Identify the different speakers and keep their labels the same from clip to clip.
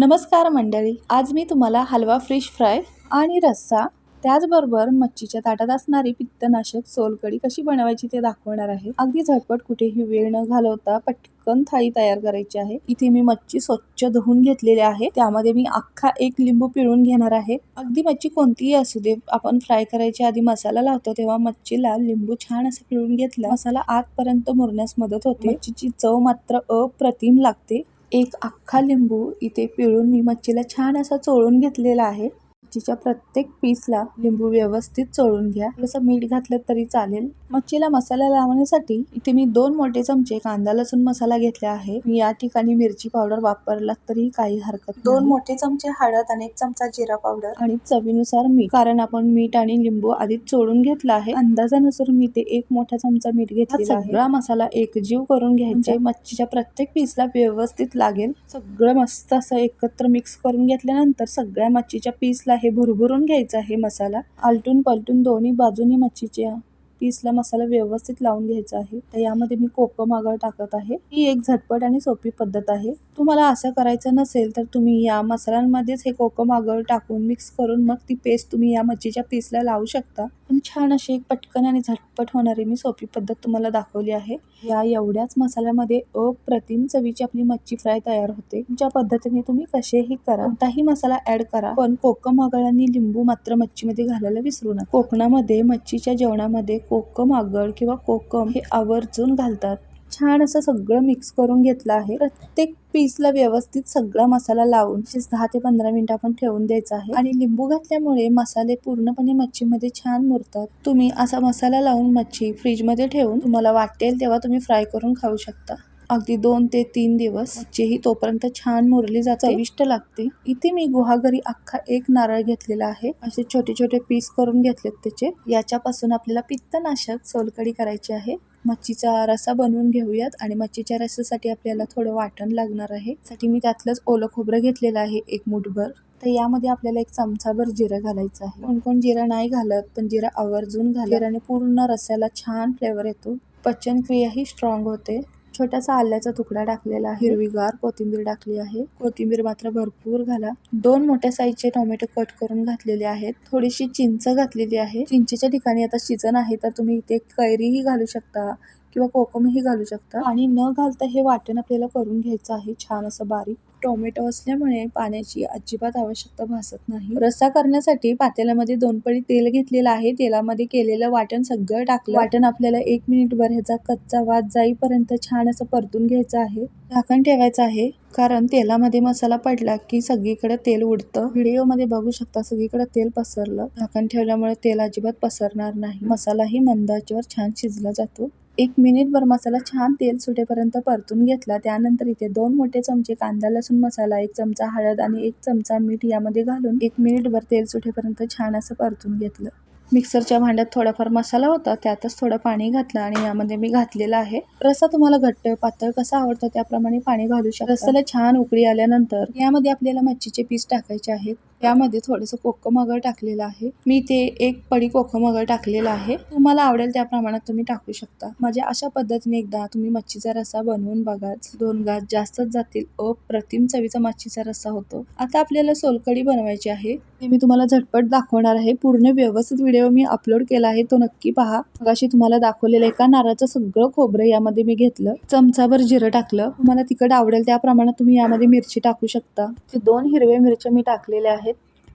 Speaker 1: नमस्कार मंडळी आज मी तुम्हाला हलवा फिश फ्राय आणि रस्सा त्याचबरोबर मच्छीच्या ताटात असणारी पित्तनाशक सोलकढी कशी बनवायची ते दाखवणार आहे. अगदी झटपट कुठेही वेळ न घालवता पटकन थाळी तयार करायची आहे. इथे मी मच्छी स्वच्छ धुवून घेतलेली आहे. त्यामध्ये मी अख्खा एक लिंबू पिळून घेणार आहे. अगदी मच्छी कोणतीही असू दे आपण फ्राय करायच्या आधी मसाला लावतो तेव्हा मच्छीला लिंबू छान असं पिळून घेतला मसाला आतपर्यंत मुरण्यास मदत होते. मच्छीची चव मात्र अप्रतिम लागते. एक अख्खा लिंबू इथे पिळून मी मच्छीला छान असा चोळून घेतलेला आहे. मच्छीच्या प्रत्येक पीसला लिंबू व्यवस्थित चोळून घ्या. थोडंसं मीठ घातलं तरी चालेल. मच्छीला मसाला लावण्यासाठी इथे मी दोन मोठे चमचे कांदा लसूण मसाला घेतला आहे. मी या ठिकाणी मिरची पावडर वापरला तरी काही हरकत दोन मोठे चमचे हळद आणि एक चमचा जिरा पावडर आणि चवीनुसार मीठ. कारण आपण मीठ आणि लिंबू आधीच चोळून घेतला आहे. अंदाजानुसार मी ते एक मोठा चमचा मीठ घेतलेला आहे. सगळा मसाला एकजीव करून घ्यायचा मच्छीच्या प्रत्येक पीसला व्यवस्थित लागेल. सगळं मस्त असं एकत्र मिक्स करून घेतल्यानंतर सगळ्या मच्छीच्या पीसला हे भुरभुरून घ्यायचं आहे मसाला. आलटून पलटून दोन्ही बाजूनी मच्छीच्या पीसला मसाला व्यवस्थित लावून घ्यायचा आहे. तर यामध्ये मी कोकम आगळ टाकत आहे. ही एक झटपट आणि सोपी पद्धत आहे. तुम्हाला असं करायचं नसेल तर तुम्ही या मसाल्यांमध्येच हे कोकम आगळ टाकून मिक्स करून मग ती पेस्ट तुम्ही या मच्छीच्या पीसला लावू शकता. पण छान अशी एक पटकन आणि झटपट होणारी मी सोपी पद्धत तुम्हाला दाखवली आहे. या एवढ्याच मसाल्यामध्ये अप्रतिम चवीची आपली मच्छी फ्राय तयार होते. ज्या पद्धतीने तुम्ही कसेही करा. कोणताही मसाला ऍड करा. पण कोकम आगळ आणि लिंबू मात्र मच्छीमध्ये घालायला विसरू नका. कोकणामध्ये मच्छीच्या जेवणामध्ये कोकम आगळ किंवा कोकम हे आवर्जून घालतात. छान असं सगळं मिक्स करून घेतलं आहे. प्रत्येक पीसला व्यवस्थित सगळा मसाला लावून दहा ते पंधरा मिनिटं आपण ठेवून द्यायचा आहे. आणि लिंबू घातल्यामुळे मसाले पूर्णपणे मच्छीमध्ये छान मुरतात. तुम्ही असा मसाला लावून मच्छी फ्रीजमध्ये ठेवून तुम्हाला वाटेल तेव्हा तुम्ही फ्राय करून खाऊ शकता. अगदी दोन ते तीन दिवस जेही तोपर्यंत छान मुरली जाते. चविष्ट लागते. इथे मी गुहागरी अख्खा एक नारळ घेतलेला आहे. असे छोटे छोटे पीस करून घेतलेत त्याचे. याच्यापासून आपल्याला पित्तनाशक सोलकडी करायची आहे. मच्छीचा रसा बनवून घेऊयात आणि मच्छीच्या रसासाठी आपल्याला थोडं वाटण लागणार आहे. साठी मी त्यातलंच ओलं खोबरं घेतलेलं आहे एक मुठभर. तर यामध्ये आपल्याला एक चमचाभर जिरं घालायचं आहे. कोण कोण जिरं नाही घालत पण जिरं आवर्जून घालत. आणि पूर्ण रस्याला छान फ्लेवर येतो. पचनक्रिया ही स्ट्रॉंग होते. छोटासा आल्याचा तुकडा टाकलेला आहे. हिरवीगार कोथिंबीर टाकली आहे. कोथिंबीर मात्र भरपूर घाला. दोन मोठ्या साईजचे टोमॅटो कट करून घातलेले आहेत. थोडीशी चिंच घातलेली आहे. चिंचेच्या ठिकाणी आता सीझन आहे तर तुम्ही इथे कैरीही घालू शकता किंवा कोकमही घालू शकता. आणि न घालता हे वाटण आपल्याला करून घ्यायचं आहे. छान असं बारीक टोमॅटो असल्यामुळे पाण्याची अजिबात आवश्यकता भासत नाही. रस्सा करण्यासाठी पातेल्यामध्ये दोन पळी तेल घेतलेलं आहे. तेलामध्ये केलेलं वाटण सगळं टाकलं. वाटण आपल्याला एक मिनिट भर ह्याचा कच्चा वाद जाईपर्यंत छान असं परतून घ्यायचं आहे. झाकण ठेवायचं आहे. कारण तेलामध्ये मसाला पडला की सगळीकडे तेल उडतं. व्हिडिओमध्ये बघू शकता सगळीकडे तेल पसरलं. झाकण ठेवल्यामुळे तेल अजिबात पसरणार नाही. मसालाही मंदाच्यावर छान शिजला जातो. एक मिनिटभर मसाला छान तेल सुटेपर्यंत परतून घेतला. त्यानंतर इथे दोन मोठे चमचे कांदा लसूण मसाला एक चमचा हळद आणि एक चमचा मीठ यामध्ये घालून एक मिनिटभर तेल सुटेपर्यंत छान असं परतून घेतलं. मिक्सरच्या भांड्यात थोडाफार मसाला होता त्यातच थोडं पाणी घातलं आणि यामध्ये मी घातलेला आहे. रस्सा तुम्हाला घट्ट पातळ कसा आवडतो त्याप्रमाणे पाणी घालू शकता. रसाला छान उकळी आल्यानंतर यामध्ये आपल्याला मच्छीचे पीस टाकायचे आहेत. यामध्ये थोडंसं कोकम मगर टाकलेलं आहे. मी ते एक पडी कोकम अगळ टाकलेलं आहे. तुम्हाला आवडेल त्या प्रमाणात तुम्ही टाकू शकता. म्हणजे अशा पद्धतीने एकदा तुम्ही मच्छीचा रस्सा बनवून बघाच दोन घास जास्तच जातील. अप्रतिम चवीचा मच्छीचा रस्सा होतो. आता आपल्याला सोलकडी बनवायची आहे. ते मी तुम्हाला झटपट दाखवणार आहे. पूर्ण व्यवस्थित व्हिडिओ मी अपलोड केला आहे. तो नक्की पहा. अशी तुम्हाला दाखवलेलं एका नारळाचं सगळं खोबरं यामध्ये मी घेतलं. चमचाभर जिरं टाकलं. तुम्हाला तिखट आवडेल त्या प्रमाणात तुम्ही यामध्ये मिरची टाकू शकता. ते दोन हिरव्या मिरच्या मी टाकलेल्या आहेत.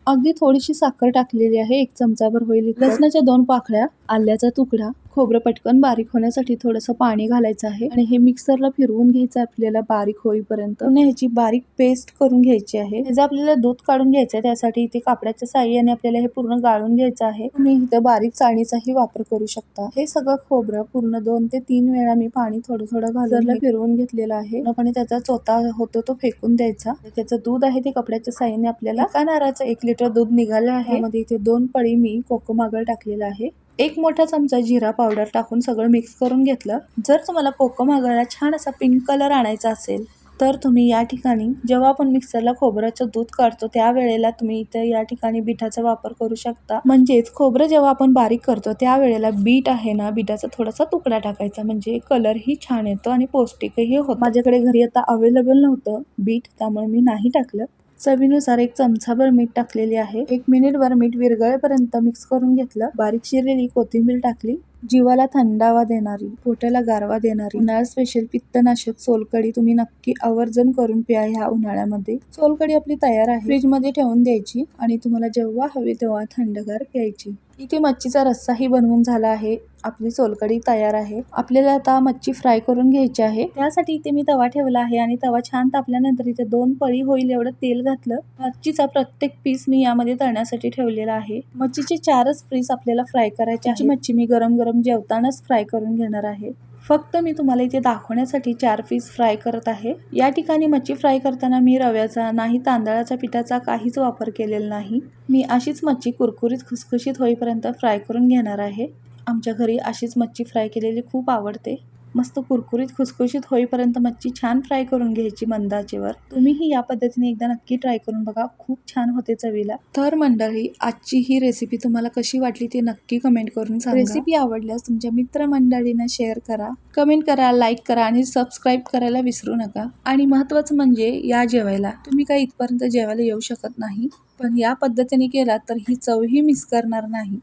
Speaker 1: अगदी थोडीशी साखर टाकलेली आहे एक चमचाभर होईल. लसणाच्या दोन पाकळ्या आल्याचा तुकडा खोबरं पटकन बारीक होण्यासाठी थोडंसं पाणी घालायचं आहे आणि हे मिक्सरला फिरवून घ्यायचं आपल्याला बारीक होईपर्यंत. ह्याची बारीक पेस्ट करून घ्यायची आहे. ह्याचं आपल्याला दूध काढून घ्यायचं आहे त्यासाठी इथे कापडाच्या साह्याने आपल्याला हे पूर्ण गाळून घ्यायचं आहे. तुम्ही इथं बारीक चाळणीचाही वापर करू शकता. हे सगळं खोबरं पूर्ण दोन ते तीन वेळा मी पाणी थोडं थोडं घालून फिरवून घेतलेलं आहे. पूर्णपणे त्याचा चोथा होतो तो फेकून द्यायचा. त्याचं दूध आहे ते कपड्याच्या साह्याने आपल्याला एका नाराचं एक लिटर दूध निघालं आहे. मध्ये इथे दोन पळी मी कोकम आगळ टाकलेला आहे. एक मोठा चमचा जिरा पावडर टाकून सगळं मिक्स करून घेतलं. जर तुम्हाला कोकम आगळला छान असा पिंक कलर आणायचा असेल तर तुम्ही या ठिकाणी जेव्हा आपण मिक्सरला खोबऱ्याचं दूध काढतो त्यावेळेला तुम्ही इथे या ठिकाणी बिठाचा वापर करू शकता. म्हणजेच खोबरं जेव्हा आपण बारीक करतो त्यावेळेला बीट आहे ना बिटाचा थोडासा तुकडा टाकायचा. म्हणजे कलरही छान येतो आणि पौष्टिकही होतो. माझ्याकडे घरी आता अवेलेबल नव्हतं बीट त्यामुळे मी नाही टाकलं. चवीनुसार एक चमचाभर मीठ टाकलेले आहे. एक मिनिटभर मीठ विरघळेपर्यंत मिक्स करून घेतलं. बारीक चिरलेली कोथिंबीर टाकली. जीवाला थंडावा देणारी पोटाला गारवा देणारी उन्हाळा स्पेशल पित्तनाशक सोलकडी तुम्ही नक्की आवर्जून करून प्या ह्या उन्हाळ्यामध्ये. सोलकडी आपली तयार आहे. फ्रीजमध्ये ठेवून द्यायची आणि तुम्हाला जेव्हा हवी तेव्हा थंडगार प्यायची. इथे मच्छीचा रस्साही बनवून झाला आहे. आपली सोलकडी तयार आहे. आपल्याला आता मच्छी फ्राय करून घ्यायची आहे. त्यासाठी इथे मी तवा ठेवला आहे आणि तवा छान तापल्यानंतर इथे दोन पळी होईल एवढं तेल घातलं. मच्छीचा प्रत्येक पीस मी यामध्ये तळण्यासाठी ठेवलेला आहे. मच्छीचे चारच पीस आपल्याला फ्राय करायचे आहे. मच्छी मी गरम गरम गरम जेवतानाच फ्राय करून घेणार आहे. फक्त मी तुम्हाला इथे दाखवण्यासाठी चार पीस फ्राय करत आहे. या ठिकाणी मच्छी फ्राय करताना मी रव्याचा नाही तांदळाच्या पिठाचा काहीच वापर केलेला नाही. मी अशीच मच्छी कुरकुरीत खुसखुशीत होईपर्यंत फ्राय करून घेणार आहे. आमच्या घरी अशीच मच्छी फ्राय केलेली खूप आवडते. मस्त कुरकुरीत खुसखुशीत होईपर्यंत मच्छी छान फ्राय करून घ्यायची मंदाचेवर तुम्हीही या पद्धतीने एकदा नक्की ट्राय करून बघा. खूप छान होते चवीला. तर मंडळी आजची ही रेसिपी तुम्हाला कशी वाटली ते नक्की कमेंट करून सांगा. रेसिपी आवडल्यास तुमच्या मित्रमंडळींना शेअर करा. कमेंट करा लाईक करा आणि सबस्क्राईब करायला विसरू नका. आणि महत्त्वाचं म्हणजे या जेवायला. तुम्ही काही इथपर्यंत जेवायला येऊ शकत नाही. पण या पद्धतीने केला तर ही चवही मिस करणार नाही.